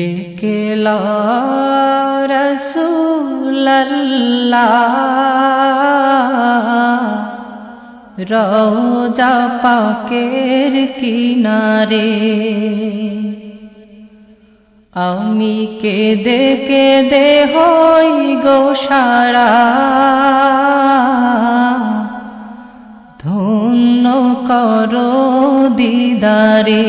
ডেকে রসুল্লাহ রোজা পাকের কিনারে। আমি কেঁদে কেঁদে হই গো সারা। ধন্য করো দিদারে।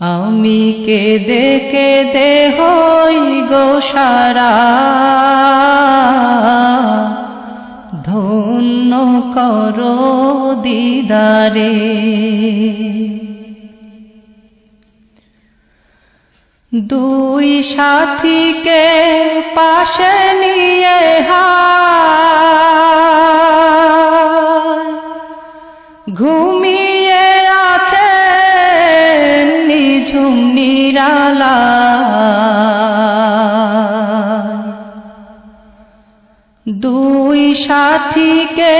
আমি কেঁদে কেঁদে হই গো সারা। ধন্য করো দিদারে। দুই সাথীকে পাশে নিয়ে হায়। ঘুমিয়ে নিঝুম নিরালা দুই সাথীকে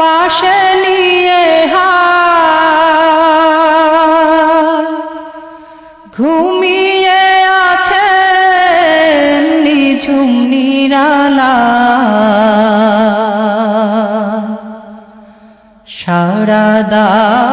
পাশে নিয়ে ঘুমিয়ে আছে নিঝুম নিরালা সারা দাও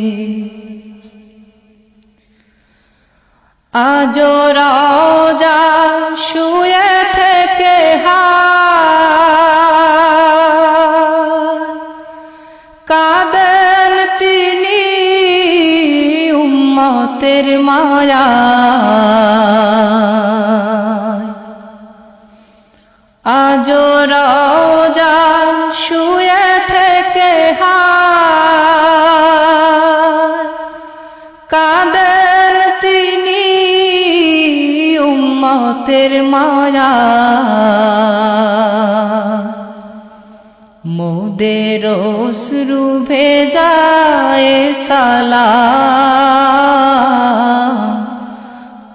আজ রাজা শুয়ে থেকে কাদেন তিনি উম্মতের মায়া। উম্মতের মায়া। মোদের অশ্রু ভেজায় সালা।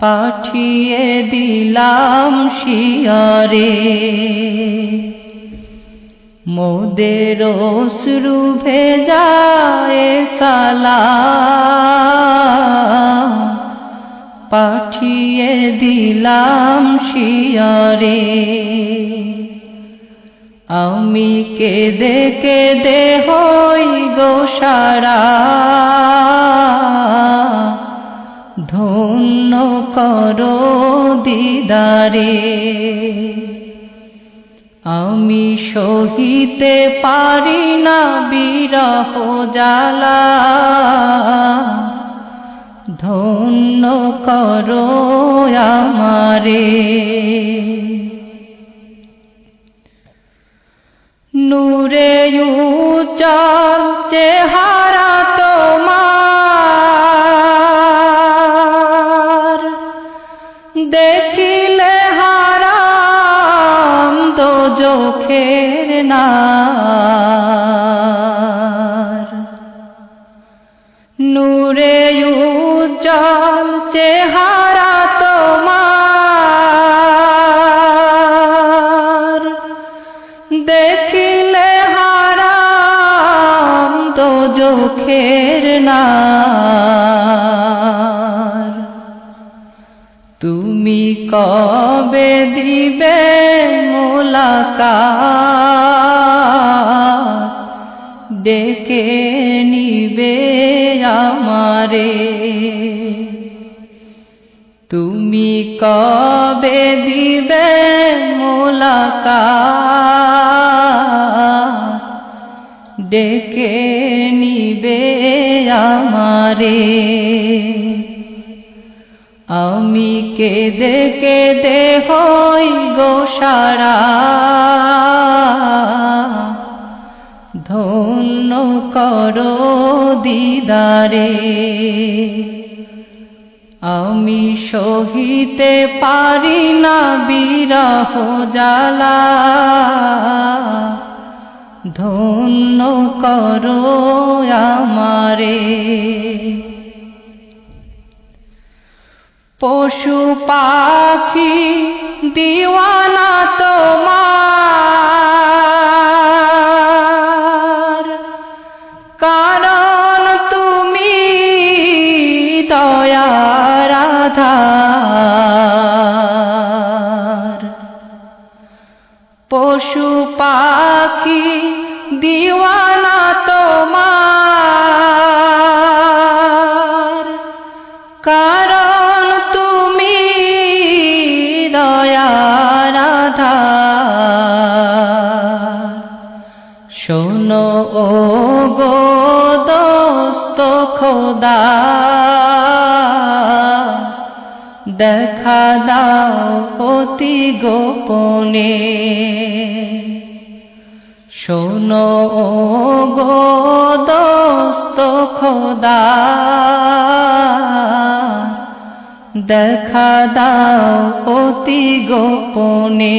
পাঠিয়ে দিলাম শিয়রে। মোদের অশ্রু ভেজায় সালা। পাঠিয়ে দিলাম শিয়ারে। আমি কেঁদে কেঁদে হই গো সারা। ধন্য করো দিদারে। আমি সহিতে পারি না বিরহ জালা ধন্য করো আমারে। নূরে উজ্জ্বল চেহারা তোমার। দেখিলে হারাম দো চোখের নার উজ্জ্বল চেহারা তোমার। দেখিলে হারাম তো জোখের না তুমি কবে দিবে মোলাকা ডেকে নিবে আমারে। তুমি কবে দিবে মোলাকা ডেকে নিবে আমারে। আমি কেঁদে কেঁদে হই গো সারা। ধন্য করো দিদারে। আমি সহিতে পারি না বিরহ জ্বালা। ধন্য করো আমারে। পশু পাখি দিওয়ানা খোদা দেখা দাও অতি গোপনে। শোনো গো দোস্ত খোদা। দেখা দাও অতি গোপনে।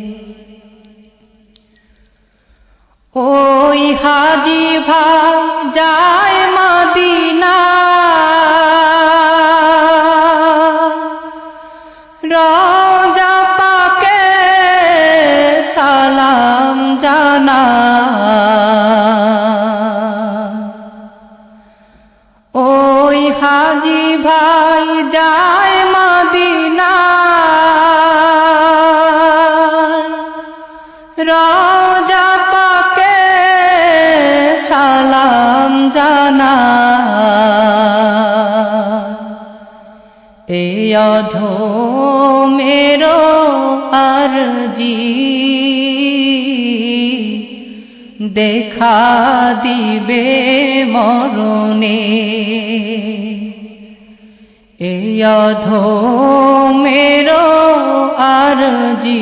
ওই হাজি ভাই যায় মদিনা। রাজা পাকে সালাম জানা। ওই হাজি ভাই সালাম জানা। এ অধো মেরো আরজি দেখা দিবে মরণে। এই অধো মেরো আরজি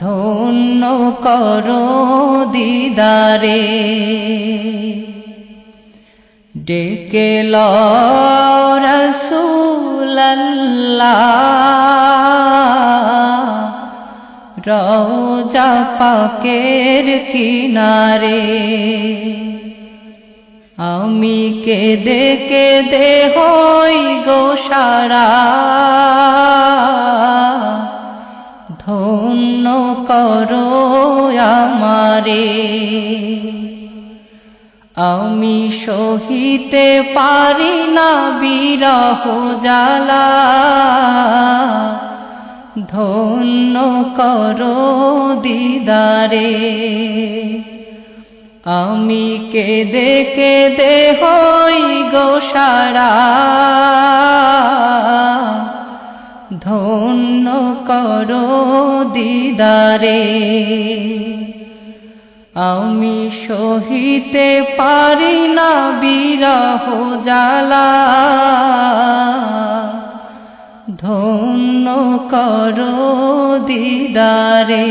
ধন্য কর দিদারে। ডেকে রসুল্লাহ রওজা পাকের কিনারে। আমি কেঁদে কেঁদে হই গো সারা। ধন্য করো আমারে। আমি সহিতে পারি না বিরহ জ্বালা। ধন্য করো দিদারে। আমি কেঁদে কেঁদে হই গোসারা ধন্য করো দিদারে। আমি সহিতে পারি না বিরহ জ্বালা। ধন্য করো দিদারে।